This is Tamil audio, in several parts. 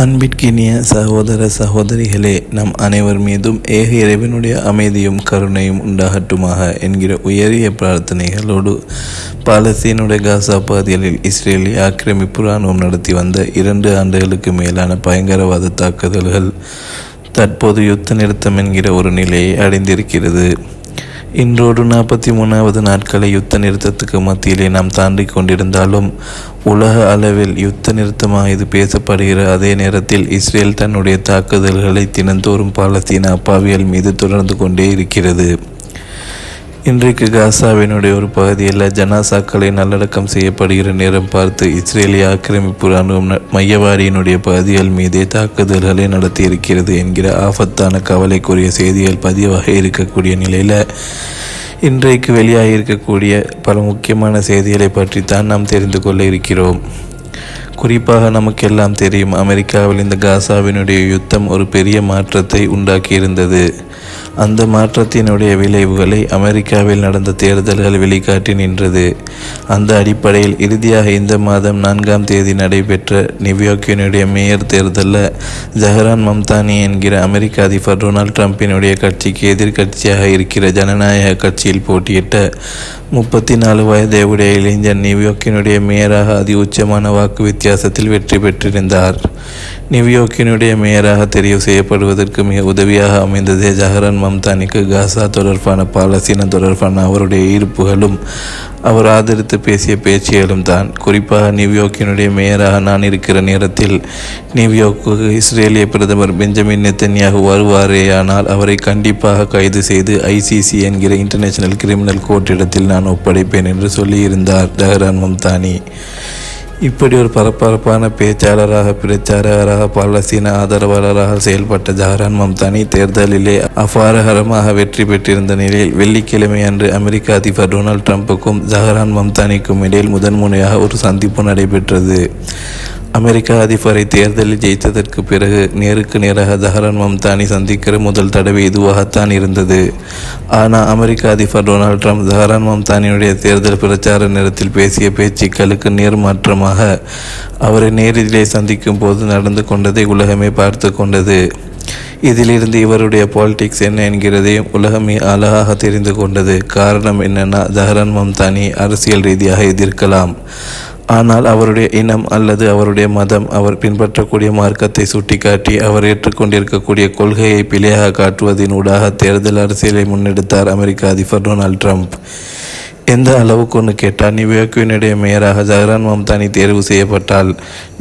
அன்பிற்கினிய சகோதர சகோதரிகளே நம் அனைவர் மீதும் ஏக இறைவனுடைய அமைதியும் கருணையும் உண்டாகட்டுமாக என்கிற உயரிய பிரார்த்தனைகளோடு பாலஸ்தீனுடைய காசா பகுதிகளில் இஸ்ரேலிய ஆக்கிரமிப்பு இராணுவம் நடத்தி வந்த இரண்டு ஆண்டுகளுக்கு மேலான பயங்கரவாத தாக்குதல்கள் தற்போது யுத்த நிறுத்தம் என்கிற ஒரு நிலையை அடைந்திருக்கிறது. இன்றோடு நாற்பத்தி மூணாவது நாட்களை யுத்த நிறுத்தத்துக்கு மத்தியிலே நாம் தாண்டி கொண்டிருந்தாலும் உலக அளவில் யுத்த நிறுத்தமாக இது பேசப்படுகிற அதே நேரத்தில் இஸ்ரேல் தன்னுடைய தாக்குதல்களை தினந்தோறும் பாலஸ்தீன அப்பாவியல் மீது தொடர்ந்து கொண்டே இருக்கிறது. இன்றைக்கு காசாவினுடைய ஒரு பகுதியில் ஜனாசாக்களை நல்லடக்கம் செய்யப்படுகிற நேரம் பார்த்து இஸ்ரேலிய ஆக்கிரமிப்பு ராணுவம் மையவாடியினுடைய பகுதிகள் மீதே தாக்குதல்களை நடத்தியிருக்கிறது என்கிற ஆபத்தான கவலைக்குரிய செய்திகள் பதிவாக இருக்கக்கூடிய நிலையில் இன்றைக்கு வெளியாக இருக்கக்கூடிய பல முக்கியமான செய்திகளை பற்றி தான் நாம் தெரிந்து கொள்ள இருக்கிறோம். குறிப்பாக நமக்கெல்லாம் தெரியும் அமெரிக்காவில் இந்த காசாவினுடைய யுத்தம் ஒரு பெரிய மாற்றத்தை உண்டாக்கியிருந்தது. அந்த மாற்றத்தினுடைய விளைவுகளை அமெரிக்காவில் நடந்த தேர்தல்கள் வெளிக்காட்டி நின்றது. அந்த அடிப்படையில் இறுதியாக இந்த மாதம் நான்காம் தேதி நடைபெற்ற நியூயார்க்கினுடைய மேயர் தேர்தலில் ஜஹரான் மம்தானி என்கிற அமெரிக்க அதிபர் டொனால்ட் ட்ரம்பினுடைய கட்சிக்கு எதிர்கட்சியாக இருக்கிற ஜனநாயக கட்சியில் போட்டியிட்ட முப்பத்தி நாலு வயதையுடைய இளைஞர் நியூயார்க்கினுடைய மேயராக அதி உச்சமான வாக்கு வித்தியாசத்தில் வெற்றி பெற்றிருந்தார். நியூயார்க்கினுடைய மேயராக தெரிவு செய்யப்படுவதற்கு மிக உதவியாக அமைந்ததே ஜஹரான் மம்தானிக்கு காசா தொடர்பான பாலஸ்தீன தொடர்பான அவருடைய ஈர்ப்புகளும் அவர் ஆதரித்து பேசிய பேச்சுகளும் தான். குறிப்பாக நியூயார்க்கினுடைய மேயராக நான் இருக்கிற நேரத்தில் நியூயார்க்கு இஸ்ரேலிய பிரதமர் பெஞ்சமின் நெத்தன்யாகு வருவாரேயானால் அவரை கண்டிப்பாக கைது செய்து ஐசிசி என்கிற இன்டர்நேஷனல் கிரிமினல் கோர்ட் இடத்தில் நான் ஒப்படைப்பேன் என்று சொல்லியிருந்தார் ஜஹரான் மம்தானி. இப்படி ஒரு பரபரப்பான பேச்சாளராக பிரச்சாரகராக பாலஸ்தீன ஆதரவாளராக செயல்பட்ட ஜஹரான் மம்தானி தேர்தலிலே அபாரகரமாக வெற்றி பெற்றிருந்த நிலையில் வெள்ளிக்கிழமை அன்று அமெரிக்க அதிபர் டொனால்ட் ட்ரம்புக்கும் ஜஹரான் மம்தானிக்கும் இடையில் முதன்முறையாக ஒரு சந்திப்பு நடைபெற்றது. அமெரிக்க அதிபரை தேர்தலில் ஜெயித்ததற்கு பிறகு நேருக்கு நேராக ஜஹரான் மம்தானி சந்திக்கிற முதல் தடவை இதுவாகத்தான் இருந்தது. ஆனால் அமெரிக்க அதிபர் டொனால்ட் ட்ரம்ப் ஜஹரான் மம்தானியுடைய தேர்தல் பிரச்சார நேரத்தில் பேசிய பேச்சுக்களுக்கு நேர்மாற்றமாக அவரை நேரிலே சந்திக்கும் போது நடந்து கொண்டதை உலகமே பார்த்து கொண்டது. இதிலிருந்து இவருடைய பாலிடிக்ஸ் என்ன என்கிறதையும் உலகமே அழகாக தெரிந்து கொண்டது. காரணம் என்னென்னா ஜஹரான் மம்தானி அரசியல் ரீதியாக எதிர்க்கலாம். ஆனால் அவருடைய இனம் அல்லது அவருடைய மதம் அவர் பின்பற்றக்கூடிய மார்க்கத்தை சுட்டிக்காட்டி அவர் ஏற்றுக்கொண்டிருக்கக்கூடிய கொள்கையை பிழையாக காட்டுவதின் ஊடாக தேர்தல் அரசியலை முன்னெடுத்தார் அமெரிக்க அதிபர் டொனால்ட் ட்ரம்ப். எந்த அளவுக்கு ஒன்று கேட்டால் நியூயார்க்கினுடைய மேயராக ஜஹரான் மம்தானி தேர்வு செய்யப்பட்டால்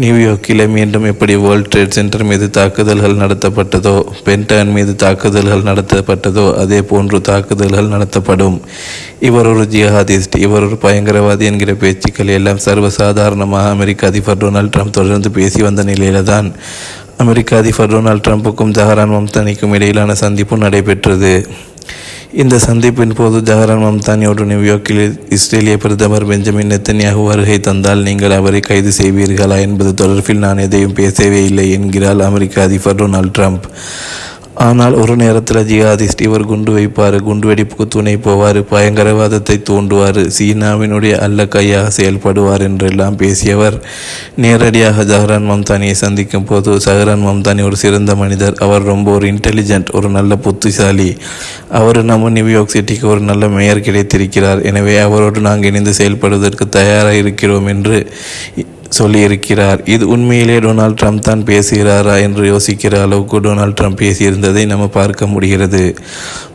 நியூயார்க்கில் மீண்டும் எப்படி வேர்ல்ட் ட்ரேட் சென்டர் மீது தாக்குதல்கள் நடத்தப்பட்டதோ பென்டான் மீது தாக்குதல்கள் நடத்தப்பட்டதோ அதே போன்று தாக்குதல்கள் நடத்தப்படும். இவர் ஒரு ஜிஹாதிஸ்ட் இவர் ஒரு பயங்கரவாதி என்கிற பேச்சுக்கள் எல்லாம் சர்வசாதாரணமாக அமெரிக்க அதிபர் டொனால்ட் ட்ரம்ப் தொடர்ந்து பேசி வந்த நிலையில தான் அமெரிக்க அதிபர் டொனால்ட் ட்ரம்ப்புக்கும் ஜஹரான் மம்தானிக்கும் இடையிலான சந்திப்பு நடைபெற்றது. இந்த சந்திப்பின் போது ஜஹரான் மம்தானியோடு நியூயார்க்கில் இஸ்ரேலிய பிரதமர் பெஞ்சமின் நெத்தன்யாகு வருகை தந்தால் நீங்கள் அவரை கைது செய்வீர்களா என்பது தொடர்பில் நான் எதையும் பேசவே இல்லை என்கிறார் அமெரிக்க அதிபர் டொனால்ட் ட்ரம்ப். ஆனால் ஒரு நேரத்தில் ஜிஹாதிஸ்ட் இவர் குண்டு வைப்பார் குண்டு வெடிப்புக்கு துணை போவார் பயங்கரவாதத்தை தூண்டுவார் சீனாவினுடைய அல்ல கையாக செயல்படுவார் என்றெல்லாம் பேசியவர். நேரடியாக ஜஹரான் மம்தானியை சந்திக்கும் போது ஜஹரான் மம்தானி ஒரு சிறந்த மனிதர். அவர் ரொம்ப ஒரு இன்டெலிஜென்ட் ஒரு நல்ல புத்திசாலி. அவர் நம்ம நியூயார்க் சிட்டிக்கு ஒரு நல்ல மேயர் கிடைத்திருக்கிறார். எனவே அவரோடு நாங்கள் இணைந்து செயல்படுவதற்கு தயாராக இருக்கிறோம் என்று சொல்லியிருக்கிறார். இது உண்மையிலே டொனால்ட் ட்ரம்ப் தான் பேசுகிறாரா என்று யோசிக்கிற அளவுக்கு டொனால்ட் ட்ரம்ப் பேசியிருந்ததை நம்ம பார்க்க முடிகிறது.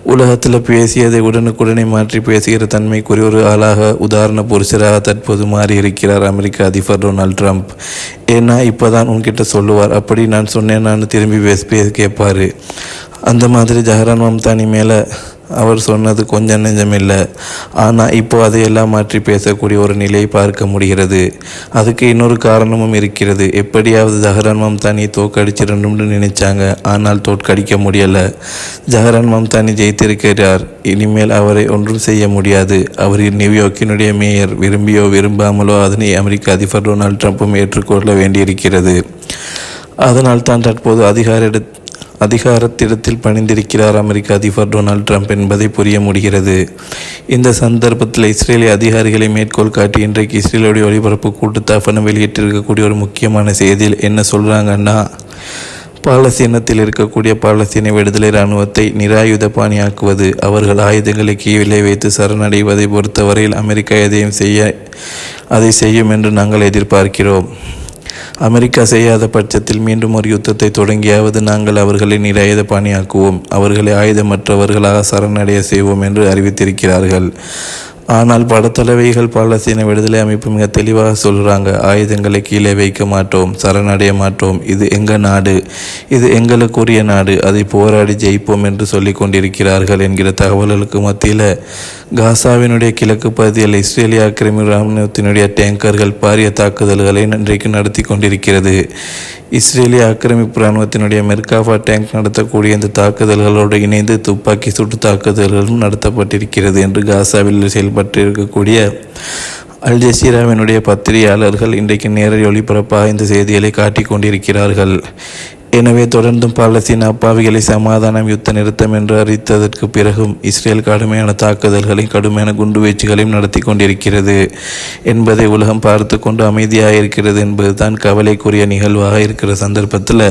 உலகத்தில் பேசியதை உடனுக்குடனே மாற்றி பேசுகிற தன்மைக்குரிய ஒரு ஆளாக உதாரண புருஷராக தற்போது மாறி இருக்கிறார் அமெரிக்க அதிபர் டொனால்ட் ட்ரம்ப். ஏன்னா இப்போதான் உன்கிட்ட சொல்லுவார் அப்படி நான் சொன்னேன் நான் திரும்பி பேச கேட்பார். அந்த மாதிரி ஜஹரான் மம்தானி மேலே அவர் சொன்னது கொஞ்சம் நெஞ்சமில்லை. ஆனால் இப்போது அதையெல்லாம் மாற்றி பேசக்கூடிய ஒரு நிலையை பார்க்க முடிகிறது. அதுக்கு இன்னொரு காரணமும் இருக்கிறது. எப்படியாவது ஜஹரான் மம்தானி தோக்கடிச்சிடணும்னு நினைச்சாங்க. ஆனால் தோற்கடிக்க முடியலை. ஜஹரான் மம்தானி ஜெயித்திருக்கிறார். இனிமேல் அவரை ஒன்றும் செய்ய முடியாது. அவர் நியூயார்க்கினுடைய மேயர். விரும்பியோ விரும்பாமலோ அதனை அமெரிக்க அதிபர் டொனால்ட் ட்ரம்ப்பும் ஏற்றுக்கொள்ள வேண்டியிருக்கிறது. அதனால் தான் தற்போது அதிகார அதிகாரத்திடத்தில் பணிந்திருக்கிறார் அமெரிக்க அதிபர் டொனால்ட் ட்ரம்ப் என்பதை புரிய முடிகிறது. இந்த சந்தர்ப்பத்தில் இஸ்ரேலிய அதிகாரிகளை மேற்கோள் காட்டி இன்றைக்கு இஸ்ரேலுடைய ஒளிபரப்பு கூட்டுத்தாபனம் வெளியிட்டிருக்கக்கூடிய ஒரு முக்கியமான செய்தியில் என்ன சொல்கிறாங்கன்னா பாலஸ்தீனத்தில் இருக்கக்கூடிய பாலஸ்தீன விடுதலை இராணுவத்தை நிராயுத பாணியாக்குவது அவர்கள் ஆயுதங்களை கீழே வைத்து சரணடைவதை பொறுத்தவரையில் அமெரிக்கா எதையும் செய்ய அதை செய்யும் என்று நாங்கள் எதிர்பார்க்கிறோம். அமெரிக்கா செய்யாத பட்சத்தில் மீண்டும் ஒரு யுத்தத்தை தொடங்கியாவது நாங்கள் அவர்களை நிராயுத பாணியாக்குவோம். அவர்களை ஆயுதமற்றவர்களாக சரணடைய செய்வோம் என்று அறிவித்திருக்கிறார்கள். ஆனால் படத்தலைவைகள் பாலஸ்தீன விடுதலை அமைப்பு மிக தெளிவாக சொல்கிறாங்க ஆயுதங்களை கீழே வைக்க மாட்டோம் சரணடைய மாட்டோம். இது எங்கள் நாடு? இது எங்களுக்குரிய நாடு. அதை போராடி ஜெயிப்போம் என்று சொல்லி கொண்டிருக்கிறார்கள் என்கிற தகவல்களுக்கு மத்தியில் காசாவினுடைய கிழக்கு பகுதியில் இஸ்ரேலிய ஆக்கிரமி இராணுவத்தினுடைய டேங்கர்கள் பாரிய தாக்குதல்களை இன்றைக்கு நடத்தி கொண்டிருக்கிறது. இஸ்ரேலிய ஆக்கிரமிப்பு இராணுவத்தினுடைய மெர்காஃபா டேங்க் நடத்தக்கூடிய இந்த தாக்குதல்களோடு இணைந்து துப்பாக்கி சுட்டு தாக்குதல்களும் நடத்தப்பட்டிருக்கிறது என்று காசாவில் செயல்பட்டிருக்கக்கூடிய அல் ஜசீராவினுடைய பத்திரிகையாளர்கள் இன்றைக்கு நேரடி ஒளிபரப்பாக இந்த செய்திகளை காட்டிக் கொண்டிருக்கிறார்கள் எனவே தொடர்ந்தும் பாலஸ்தீன அப்பாவிகளை சமாதானம் யுத்த நிறுத்தம் என்று அறிவித்ததற்கு பிறகும் இஸ்ரேல் கடுமையான தாக்குதல்களையும் கடுமையான குண்டுவீச்சுகளையும் நடத்தி கொண்டிருக்கிறது என்பதை உலகம் பார்த்து கொண்டு அமைதியாக இருக்கிறது என்பதுதான் கவலைக்குரிய நிகழ்வாக இருக்கிற சந்தர்ப்பத்தில்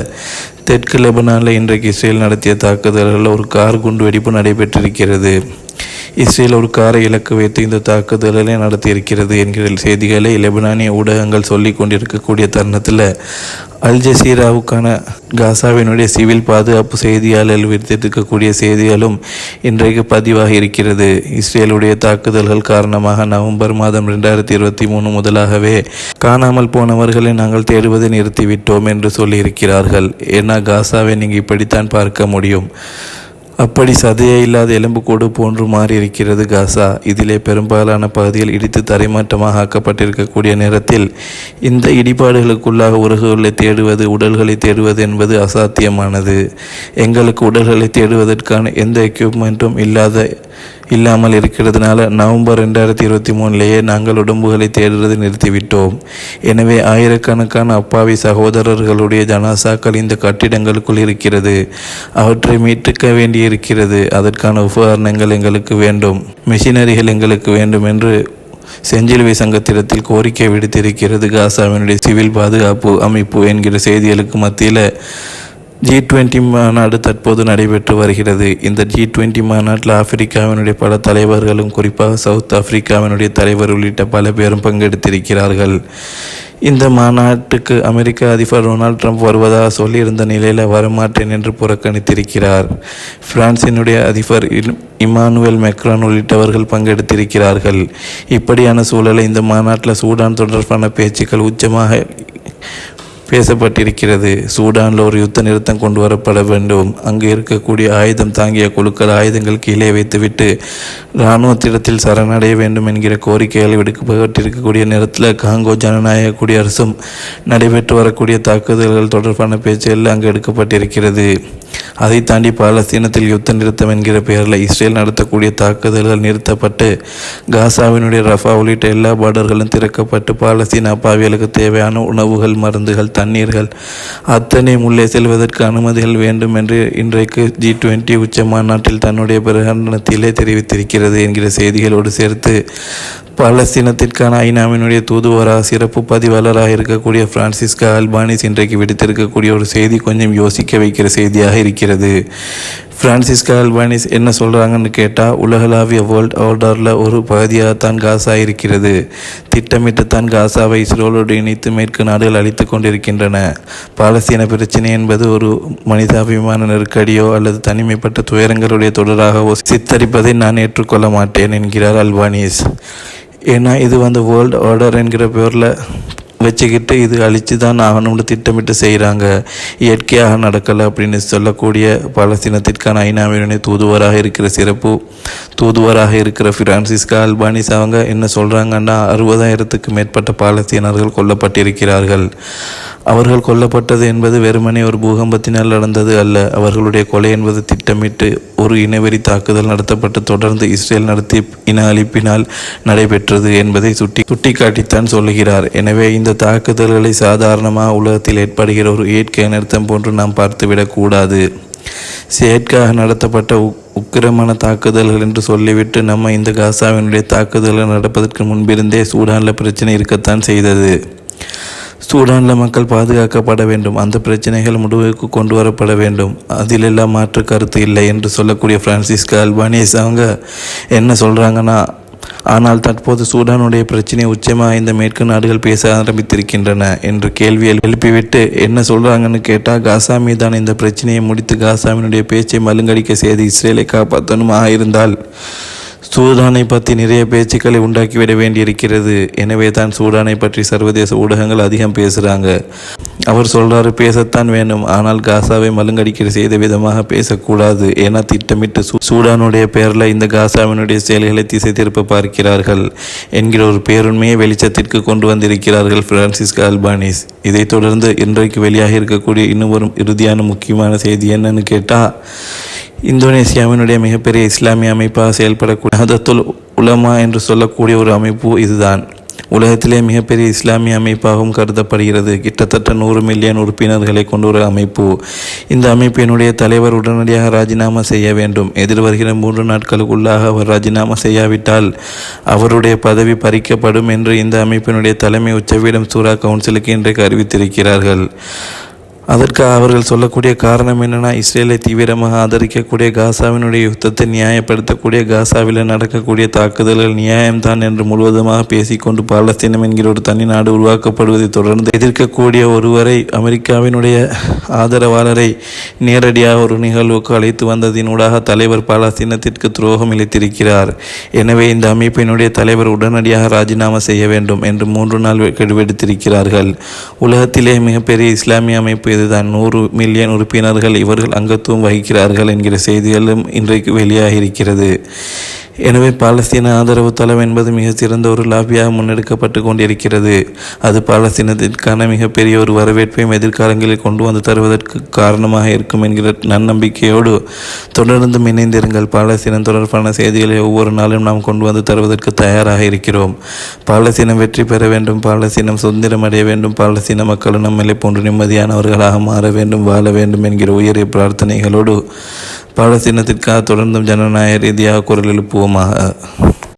தெற்கு லெபனானில் இன்றைக்கு இஸ்ரேல் நடத்திய தாக்குதல்களில் ஒரு கார் குண்டுவெடிப்பு நடைபெற்றிருக்கிறது. இஸ்ரேல் ஒரு காரை இலக்கு வைத்து இந்த தாக்குதலை நடத்தியிருக்கிறது என்கிற செய்திகளை லெபனானிய ஊடகங்கள் சொல்லிக் கொண்டிருக்கக்கூடிய தருணத்தில் அல் ஜசீராவுக்கான காசாவினுடைய சிவில் பாதுகாப்பு செய்தியாளர் விடுத்திருக்கக்கூடிய செய்திகளும் இன்றைக்கு பதிவாக இருக்கிறது. இஸ்ரேலுடைய தாக்குதல்கள் காரணமாக நவம்பர் மாதம் ரெண்டாயிரத்தி இருபத்தி மூணு முதலாகவே காணாமல் போனவர்களை நாங்கள் தேடுவதை நிறுத்திவிட்டோம் என்று சொல்லியிருக்கிறார்கள். ஏன்னா காசாவை நீங்கள் இப்படித்தான் பார்க்க முடியும். அப்படி சதையே இல்லாத எலும்புக்கூடு போன்று மாறியிருக்கிறது காசா. இதிலே பெரும்பாலான பகுதிகள் இடித்து தரைமாற்றமாக ஆக்கப்பட்டிருக்கக்கூடிய நேரத்தில் இந்த இடிபாடுகளுக்குள்ளாக உறவுகளை தேடுவது உடல்களை தேடுவது என்பது அசாத்தியமானது. எங்களுக்கு உடல்களை தேடுவதற்கான எந்த எக்யூப்மெண்ட்டும் இல்லாத இல்லாமல் இருக்கிறதுனால நவம்பர் ரெண்டாயிரத்தி இருபத்தி மூணுலேயே நாங்கள் உடம்புகளை தேடுறது நிறுத்திவிட்டோம். எனவே ஆயிரக்கணக்கான அப்பாவி சகோதரர்களுடைய ஜனாசாக்கள் இந்த கட்டிடங்களுக்குள் இருக்கிறது. அவற்றை மீட்டுக்க வேண்டியிருக்கிறது. அதற்கான உபகரணங்கள் எங்களுக்கு வேண்டும். மிஷினரிகள் எங்களுக்கு வேண்டும் என்று செஞ்சிலுவை சங்கத்திடத்தில் கோரிக்கை விடுத்திருக்கிறது. காசாவினுடைய சிவில் பாதுகாப்பு அமைப்பு என்கிற செய்திகளுக்கு மத்தியில் ஜி டுவெண்ட்டி மாநாடு தற்போது நடைபெற்று வருகிறது. இந்த ஜி டுவெண்ட்டி மாநாட்டில் ஆப்பிரிக்காவினுடைய பல தலைவர்களும் குறிப்பாக சவுத் ஆப்பிரிக்காவினுடைய தலைவர் உள்ளிட்ட பல பேரும் பங்கெடுத்திருக்கிறார்கள். இந்த மாநாட்டுக்கு அமெரிக்க அதிபர் டொனால்ட் ட்ரம்ப் வருவதாக சொல்லியிருந்த நிலையில் வரமாட்டேன் என்று புறக்கணித்திருக்கிறார். பிரான்சினுடைய அதிபர் இமானுவேல் மெக்ரான் உள்ளிட்டவர்கள் பங்கெடுத்திருக்கிறார்கள். இப்படியான சூழலை இந்த மாநாட்டில் சூடான் தொடர்பான பேச்சுக்கள் உச்சமாக பேசப்பட்டிருக்கிறது. சூடானில் ஒரு யுத்த நிறுத்தம் கொண்டு வரப்பட வேண்டும். அங்கு இருக்கக்கூடிய ஆயுதம் தாங்கிய குழுக்கள் ஆயுதங்கள் கீழே வைத்துவிட்டு இராணுவத்திடத்தில் சரணடைய வேண்டும் என்கிற கோரிக்கைகள் விடுக்கப்பட்டிருக்கக்கூடிய நேரத்தில் காங்கோ ஜனநாயக குடியரசும் நடைபெற்று வரக்கூடிய தாக்குதல்கள் தொடர்பான பேச்சுகள் அங்கு எடுக்கப்பட்டிருக்கிறது. அதை தாண்டி பாலஸ்தீனத்தில் யுத்த நிறுத்தம் என்கிற பெயரில் இஸ்ரேல் நடத்தக்கூடிய தாக்குதல்கள் நிறுத்தப்பட்டு காசாவினுடைய ரஃபா உள்ளிட்ட எல்லா பார்டர்களும் திறக்கப்பட்டு பாலஸ்தீன அப்பாவிகளுக்கு தேவையான உணவுகள் மருந்துகள் தண்ணீர்கள். அத்தனை உள்ளே செல்வதற்கு அனுமதிகள் வேண்டும் என்று இன்றைக்கு ஜி டுவெண்ட்டி உச்ச மாநாட்டில் தன்னுடைய பிரகடனத்திலே தெரிவித்திருக்கிறது என்கிற செய்திகளோடு சேர்த்து பாலஸ்தீனத்திற்கான ஐநாவினுடைய தூதுவராக சிறப்பு பதிவாளராக இருக்கக்கூடிய பிரான்சிஸ்கா அல்பானிஸ் இன்றைக்கு விடுத்திருக்கக்கூடிய ஒரு செய்தி கொஞ்சம் யோசிக்க வைக்கிற செய்தியாக இருக்கிறது. பிரான்சிஸ்கா அல்பானிஸ் என்ன சொல்கிறாங்கன்னு கேட்டால் உலகளாவிய வேர்ல்ட் ஆர்டரில் ஒரு பகுதியாக தான் காசா இருக்கிறது. திட்டமிட்டு தான் காசாவை இஸ்ரோலோடு இணைத்து மேற்கு நாடுகள் அழித்து கொண்டிருக்கின்றன. பாலஸ்தீன பிரச்சனை என்பது ஒரு மனிதாபிமான நெருக்கடியோ அல்லது தனிமைப்பட்ட துயரங்களுடைய தொடராகவோ சித்தரிப்பதை நான் ஏற்றுக்கொள்ள மாட்டேன் என்கிறார் அல்பானிஸ் ஏன்னா இது வந்து வேர்ல்டு ஆர்டர் என்கிற பேரில் வச்சுக்கிட்டு இது அழித்து தான் ஆகணும்னு திட்டமிட்டு செய்கிறாங்க இயற்கையாக நடக்கலை அப்படின்னு சொல்லக்கூடிய பாலஸ்தீனத்திற்கான ஐநாவினுடைய தூதுவராக இருக்கிற சிறப்பு தூதுவராக இருக்கிற ஃபிரான்சிஸ்கா அல்பானிஸ் அவங்க என்ன சொல்கிறாங்கன்னா அறுபதாயிரத்துக்கு மேற்பட்ட பாலஸ்தீனர்கள் கொல்லப்பட்டிருக்கிறார்கள். அவர்கள் கொல்லப்பட்டது என்பது வெறுமனே ஒரு பூகம்பத்தினால் நடந்தது அல்ல. அவர்களுடைய கொலை என்பது திட்டமிட்டு ஒரு இனவெறி தாக்குதல் நடத்தப்பட்டு தொடர்ந்து இஸ்ரேல் நடத்தி இன அழிப்பினால் நடைபெற்றது என்பதை சுட்டி சுட்டிக்காட்டித்தான் சொல்லுகிறார். எனவே இந்த தாக்குதல்களை சாதாரணமாக உலகத்தில் ஏற்படுகிற ஒரு இயற்கை அனர்த்தம் போன்று நாம் பார்த்துவிடக்கூடாது செயற்காக நடத்தப்பட்ட உக்கிரமான தாக்குதல்கள் என்று சொல்லிவிட்டு நம்ம இந்த காசாவினுடைய தாக்குதல்கள் நடப்பதற்கு முன்பிருந்தே சூடானில் பிரச்சனை இருக்கத்தான் செய்தது. சூடானில் மக்கள் பாதுகாக்கப்பட வேண்டும். அந்த பிரச்சனைகள் முடிவுக்கு கொண்டு வரப்பட வேண்டும். அதிலெல்லாம் மாற்று கருத்து இல்லை என்று சொல்லக்கூடிய பிரான்சிஸ்கா அல்பானிஸ் அவங்க என்ன சொல்கிறாங்கன்னா ஆனால் தற்போது சூடானுடைய பிரச்சனை உச்சமாக இந்த மேற்கு நாடுகள் பேச ஆரம்பித்திருக்கின்றன என்று கேள்வி எழுப்பிவிட்டு என்ன சொல்கிறாங்கன்னு கேட்டால் காசா மீதான இந்த பிரச்சனையை முடித்து காசாவினுடைய பேச்சை மலுங்கடிக்க செய்து இஸ்ரேலை காப்பாற்றணுமாக இருந்தால் சூடானை பற்றி நிறைய பேச்சுக்களை உண்டாக்கிவிட வேண்டியிருக்கிறது. எனவே தான் சூடானை பற்றி சர்வதேச ஊடகங்கள் அதிகம் பேசுகிறாங்க அவர் சொல்கிறாரு பேசத்தான் வேணும் ஆனால் காசாவை மலுங்கடிக்கிற செய்த விதமாக பேசக்கூடாது ஏன்னா திட்டமிட்டு சூ- சூடானுடைய பெயரில் இந்த காசாவினுடைய செயல்களை திசை திருப்ப பார்க்கிறார்கள். என்கிற ஒரு பேருண்மையை வெளிச்சத்திற்கு கொண்டு வந்திருக்கிறார்கள் பிரான்சிஸ்கா அல்பானிஸ். இதைத் தொடர்ந்து இன்றைக்கு வெளியாக இருக்கக்கூடிய இன்னும் ஒரு இறுதியான முக்கியமான செய்தி என்னன்னு கேட்டால் இந்தோனேசியாவினுடைய மிகப்பெரிய இஸ்லாமிய அமைப்பாக செயல்படக்கூடிய ஹதத்துல் உலமா என்று சொல்லக்கூடிய ஒரு அமைப்பு இதுதான். உலகத்திலே மிகப்பெரிய இஸ்லாமிய அமைப்பாகவும் கருதப்படுகிறது. கிட்டத்தட்ட நூறு மில்லியன் உறுப்பினர்களை கொண்ட ஒரு அமைப்பு. இந்த அமைப்பினுடைய தலைவர் உடனடியாக ராஜினாமா செய்ய வேண்டும். எதிர்வருகிற மூன்று நாட்களுக்குள்ளாக அவர் ராஜினாமா செய்யாவிட்டால் அவருடைய பதவி பறிக்கப்படும் என்று இந்த அமைப்பினுடைய தலைமை உச்சவீடம் சூரா கவுன்சிலுக்கு இன்றைக்கு அறிவித்திருக்கிறார்கள். அதற்கு அவர்கள் சொல்லக்கூடிய காரணம் என்னென்னா இஸ்ரேலை தீவிரமாக ஆதரிக்கக்கூடிய காசாவினுடைய யுத்தத்தை நியாயப்படுத்தக்கூடிய காசாவில் நடக்கக்கூடிய தாக்குதல்கள் நியாயம்தான் என்று முழுவதுமாக பேசிக்கொண்டு பாலஸ்தீனம் என்கிற ஒரு தனி நாடு உருவாக்கப்படுவதை தொடர்ந்து எதிர்க்கக்கூடிய ஒருவரை அமெரிக்காவினுடைய ஆதரவாளரை நேரடியாக ஒரு நிகழ்வுக்கு அழைத்து வந்ததினூடாக தலைவர் பாலஸ்தீனத்திற்கு துரோகம் இழைத்திருக்கிறார். எனவே இந்த அமைப்பினுடைய தலைவர் உடனடியாக ராஜினாமா செய்ய வேண்டும் என்று மூன்று நாள் கெடுவெடுத்திருக்கிறார்கள். உலகத்திலே மிகப்பெரிய இஸ்லாமிய அமைப்பு இதுதான் நூறு மில்லியன் உறுப்பினர்கள் இவர்கள் அங்கத்துவம் வகிக்கிறார்கள் என்கிற செய்திகளும் இன்றைக்கு வெளியாகியிருக்கிறது. எனவே பாலஸ்தீன ஆதரவு தளம் என்பது மிக சிறந்த ஒரு லாபியாக முன்னெடுக்கப்பட்டு கொண்டிருக்கிறது. அது பாலஸ்தீனத்திற்கான மிகப்பெரிய ஒரு வரவேற்பையும் எதிர்காலங்களில் கொண்டு வந்து தருவதற்கு காரணமாக இருக்கும் என்கிற நன்னம்பிக்கையோடு தொடர்ந்து இணைந்திருங்கள் பாலஸ்தீனம் தொடர்பான செய்திகளை ஒவ்வொரு நாளும் நாம் கொண்டு வந்து தருவதற்கு தயாராக இருக்கிறோம். பாலஸ்தீனம் வெற்றி பெற வேண்டும். பாலஸ்தீனம் சுதந்திரம் அடைய வேண்டும். பாலஸ்தீன மக்களும் நம்மளை போன்று நிம்மதியானவர்களாக மாற வேண்டும் வாழ வேண்டும் என்கிற உயரிய பிரார்த்தனைகளோடு பாலஸ்தீனத்திற்காக தொடர்ந்தும் ஜனநாயக ரீதியாக குரல் எழுப்புவோமாக.